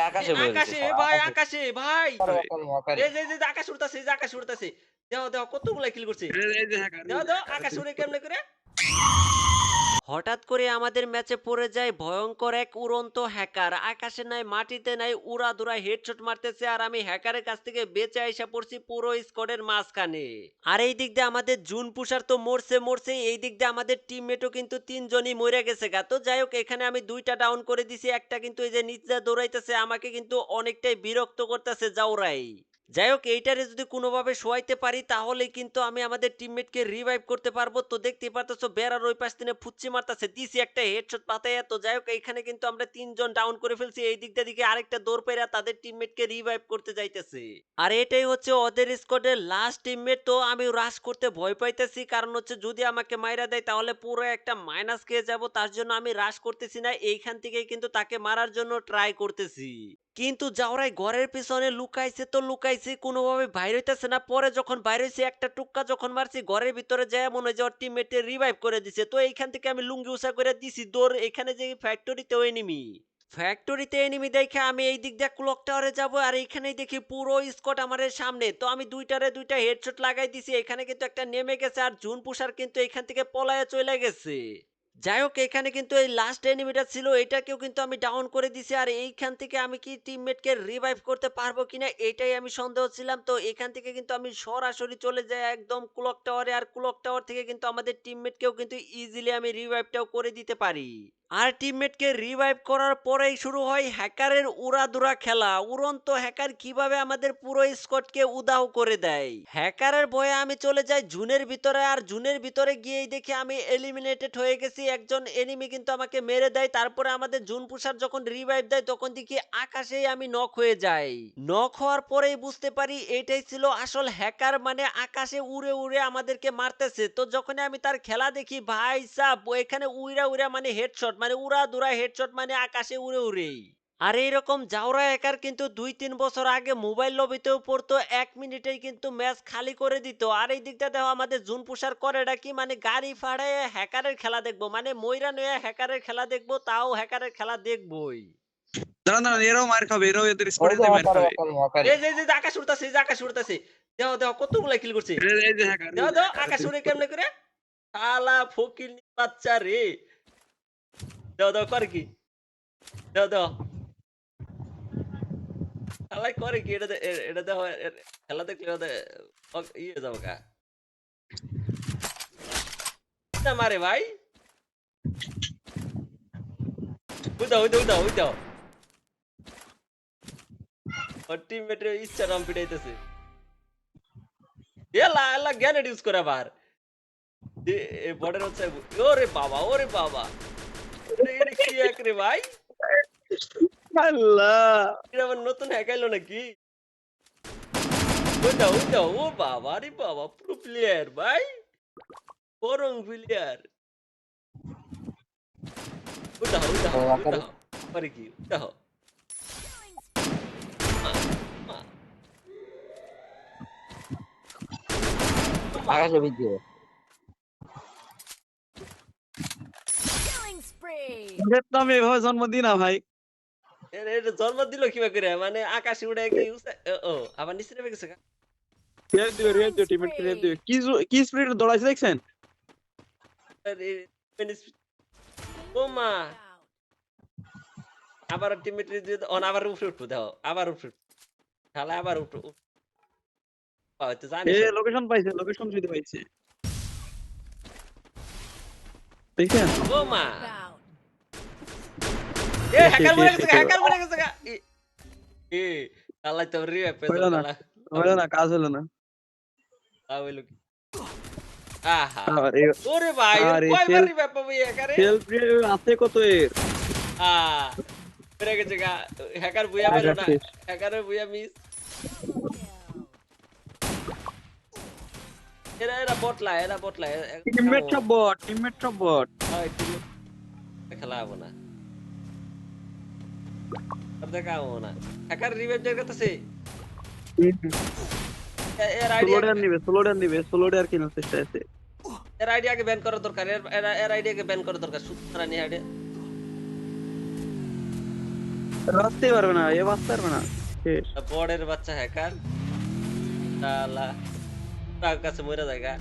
আকাশে আকাশে ভাই আকাশে। ভাই। এই যে যে আকাশ উড়তাছে যে আকাশ উড়তাছে। দেখো দেখো কতগুলা কিল করছে? দেখো যে হ্যাকার দাও দাও আকাশ উড়ে কেমনে করে? হঠাৎ করে আমাদের ম্যাচে পড়ে যায় ভয়ঙ্কর এক উড়ন্ত হ্যাকার। আকাশে নাই, মাটিতে নাই উড়া দুরা হেডশট মারতেছে আর আমি হ্যাকারের কাছ থেকে বেঁচে আইসা পড়ছি পুরো স্কোয়াডের মাঝখানে। আর এই দিক দিয়ে আমাদের জুন পুষার তো মরছে মরছে, এই দিক দিয়ে আমাদের টিমমেটও কিন্তু তিনজনই মরে গেছে গা। তো যাই হোক, এখানে আমি দুইটা ডাউন করে দিছি, একটা কিন্তু এই যে নিচে দৌড়াইতেছে, আমাকে কিন্তু অনেকটাই বিরক্ত করতেছে যাওরাই যাই হোক এইটারে যদি কোনোভাবে শোয়াইতে পারি তাহলে কিন্তু আমি আমাদের টিমমেটকে রিভাইভ করতে পারব। তো দেখতেই পারতেছো বেড়ার ওই পাশ থেকে ফুচ্ছি মারতেছে। দিছি একটা হেডশট পাতায় তো যাই হোক এইখানে কিন্তু আমরা তিনজন ডাউন করে ফেলছি। এই দিকটা দিকে আরেকটা দৌড় পেরা তাদের টিমমেটকে রিভাইভ করতে যাইতেছে। আর এটাই হচ্ছে ওদের স্কোয়াডের লাস্ট টিমমেট তো আমি রাশ করতে ভয় পাইতেছি। কারণ হচ্ছে, যদি আমাকে মাইরা দেয়, তাহলে পুরো একটা মাইনাস খেয়ে যাব। তার জন্য আমি রাশ করতেছি না। এইখান থেকেই কিন্তু তাকে মারার জন্য ট্রাই করতেছি। কিন্তু যাওরাই ঘরের পিছনে লুকাইছে তো লুকাইছে, কোনোভাবে বাইর হইতেছে না। পরে যখন বাইর হইছে, একটা টুক্কা যখন মারছি, ঘরের ভিতরে যায় মনে হয় যে ওর টিমমেটে রিভাইভ করে দিছে। তো এইখান থেকে আমি লুঙ্গি উষা করে দিছি, দৌড় এখানে যে ফ্যাক্টরিতেও এনিমি ফ্যাক্টরিতে এনিমি দেখে আমি এই দিক দিয়ে ক্লক টাওয়ারে যাব আর এইখানেই দেখি পুরো স্কট আমাদের সামনে। তো আমি দুইটারে দুইটা হেডশট লাগাই দিছি, এখানে কিন্তু একটা নেমে গেছে আর জুন পুষার কিন্তু এখান থেকে পলায়ে চলে গেছে। যাই হোক এখানে কিন্তু এই লাস্ট এনিমিটা ছিল, এটাকেও কিন্তু আমি ডাউন করে দিছি। আর এইখান থেকে আমি কি টিমমেটকে রিভাইভ করতে পারব কিনা, এটাই আমি সন্দেহ ছিলাম। তো এখান থেকে কিন্তু আমি সরাসরি চলে যাই একদম ক্লক টাওয়ারে আর ক্লক টাওয়ার থেকে কিন্তু আমাদের টিমমেটকেও কিন্তু ইজিলি আমি রিভাইভটাও করে দিতে পারি। আর টিমমেটকে রিভাইভ করার পরেই শুরু হয় হ্যাকারের উড়াদুরা খেলা। উড়ন্ত হ্যাকার কীভাবে আমাদের পুরো স্কটকে উদাও করে দেয়? হ্যাকারের ভয়ে আমি চলে যাই জুনের ভিতরে, আর জুনের ভিতরে গিয়েই দেখি আমি এলিমিনেটেড হয়ে গেছি। একজন এনিমি কিন্তু আমাকে মেরে দেয়, তারপরে আমাদের জুন পুষার যখন রিভাইভ দেয়, তখন দেখি আকাশেই আমি নক হয়ে যাই। নক হওয়ার পরেই বুঝতে পারি এটাই ছিল আসল হ্যাকার মানে আকাশে উড়ে উড়ে আমাদেরকে মারতেছে। তো যখন আমি তার খেলা দেখি, ভাই সাব এখানে উইরা উইরা মানে হেডশট মানে উড়া দুরা হেডশট মানে আকাশে উড়ে উড়েই। আর এইরকম জাউরা একার কিন্তু দুই তিন বছর আগে মোবাইল লবিতেও পড়তো এক মিনিটেই কিন্তু ম্যাচ খালি করে দিত। আর এই দিকটা দেখো আমাদের জুন পুষার করেটা কি মানে গাড়ি ফাড়ায় হ্যাকারের খেলা দেখব মানে ময়রা নয়া হ্যাকারের খেলা দেখব তাও হ্যাকারের খেলা দেখবোই। দাঁড়ান দাঁড়ান এরাও মার খাবে এরাও এদের স্কোরে যে মার খাবে। ওয়াকারি, ওয়াকারি। এই যে যে আকাশ উড়তাছে যে আকাশ উড়তাছে। দেখো দেখো কতগুলা কিল করছে। এই- এই যে হ্যাকার দাও দাও আকাশ উড়ে কেমনে করে? শালা ফকির বাচ্চা রে। দাও দাও করে কি? দাও দাও শালাই করে কি এটা এটা এ- খেলা দেখলে ইয়ে যাব কা না মারে ভাই উদাও উদাও উদাও উদাও ওর টিমমেটের ইচ্ছা নাম পিটাইতেছে এলা এলা গ্যানেট ইউজ করে আবার বর্ডার হচ্ছে ওরে বাবা ওরে বাবা এটা কি এক রে ভাই আল্লাহ! এটা আবার নতুন হ্যাকাইলো নাকি? ওইটা ওইটা ও বাবা রে বাবা প্রো প্লেয়ার ভাই। বরং প্লেয়ার ওইটা ওইটা ও, পরে কি? Killing spree! জন্ম না ভাই। এটা জন্ম দিল কিবা করে? মানে আকাশে উড়ে উসে- ও, ও আবার নিচে নেমে গেছে গা? রেপ দিবে রেপ দিবে টিমমেট রেপ দিবে। কি কি স্পিড দৌড়াইছে দেখছেন? মানে- ও মা। আবার টিমমেট অন আবার উপরে উঠবো দেখো আবার উপরে উঠবো। আবার উঠ- হয়তো জানি এ লোকেশন পাইছে লোকেশন দিতে পাইছে। দেখছেন? ও মা। Bound. এ হ্যাকার মরে গেছে এ- এ- হ্যাকার মরে গেছে এ এ তো রিভাইভ পেছে হইল না। হলো না কাজ হলো না তাও হইল কি আহা ওরে ভাই কয়বার self- রিভাইভ পাবো হ্যাকারে সেলফ আছে কত এর আ মরে গেছে হ্যাকার বুয়া হ্যাকার মেলো না হ্যাকারের বুয়া মিস এরা এরা বটলা এরা বটলা এ- এ- টিমমেট বট টিমমেট সব বট হয়, খেলা হব না না হ্যাকার রিভাইভ দেওয়ার কথা সে এর আইডিয়া নিবে সোলোডার নিবে সোলোডার কেনার চেষ্টা আছে এর আইডিয়াকে ব্যান করা দরকার এর এর- আইডিয়াকে ব্যান করা দরকার সুতরাং আইডিয়া রাখতেই পারবে না এ বাঁচতে পারবে না বড়ের বাচ্চা হ্যাকার শালা তার কাছে মরে জায়গা